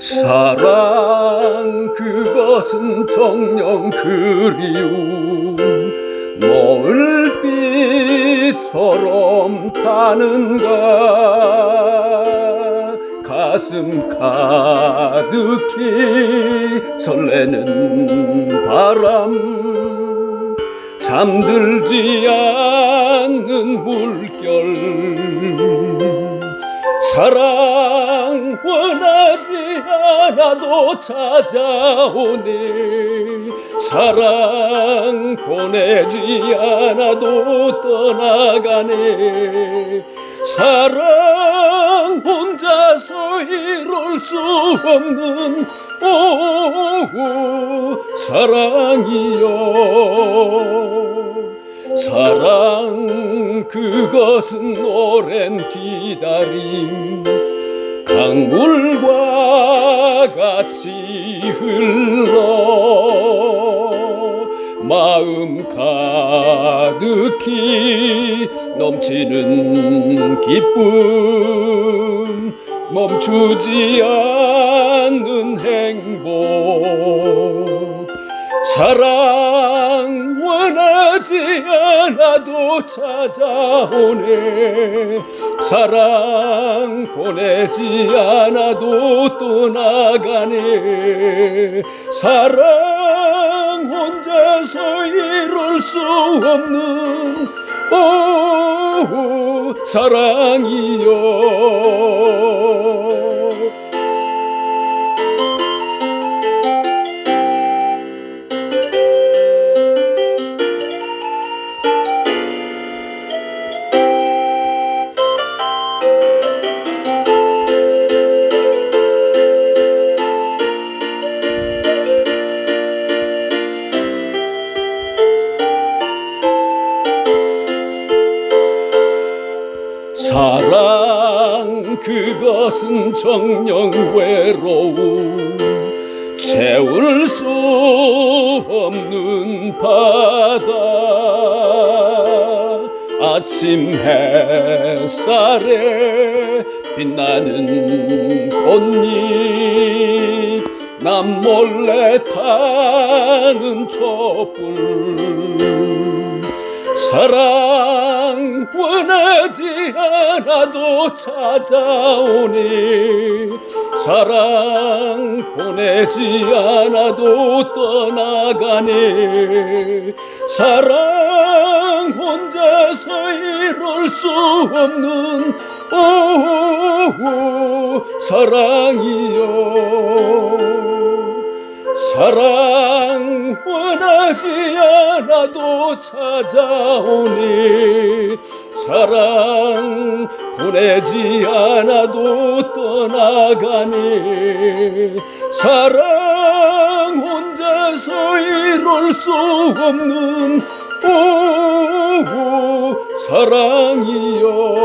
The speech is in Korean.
사랑 그것은 정녕 그리움. 노을빛처럼 타는가? 가슴 가득히 설레는 바람. 잠들지 않는 물결 사랑 원하지 않아도 찾아오네. 사랑 보내지 않아도 떠나가네. 사랑 혼자서 이룰 수 없는 오 사랑이여. 사랑 그것은 오랜 기다림. 강물과 같이 흘러 마음 가득히 넘치는 기쁨. 멈추지 않는 행복. 사랑 원 않아도 찾아오네. 사랑 보내지 않아도 떠나가네. 사랑 혼자서 이룰 수 없는 오 사랑이여 사랑 그것은 정녕 외로움. 채울 수 없는 바다. 아침 햇살에 빛나는 꽃잎. 남 몰래 타는 촛불 사랑 원하지 않아도 찾아오니 사랑 보내지 않아도 떠나가네 사랑 혼자서 이룰 수 없는 오 사랑이여. 사랑 원하지 않아도 찾아오니 사랑 보내지 않아도 떠나가니 사랑 혼자서 이룰 수 없는 오 사랑이여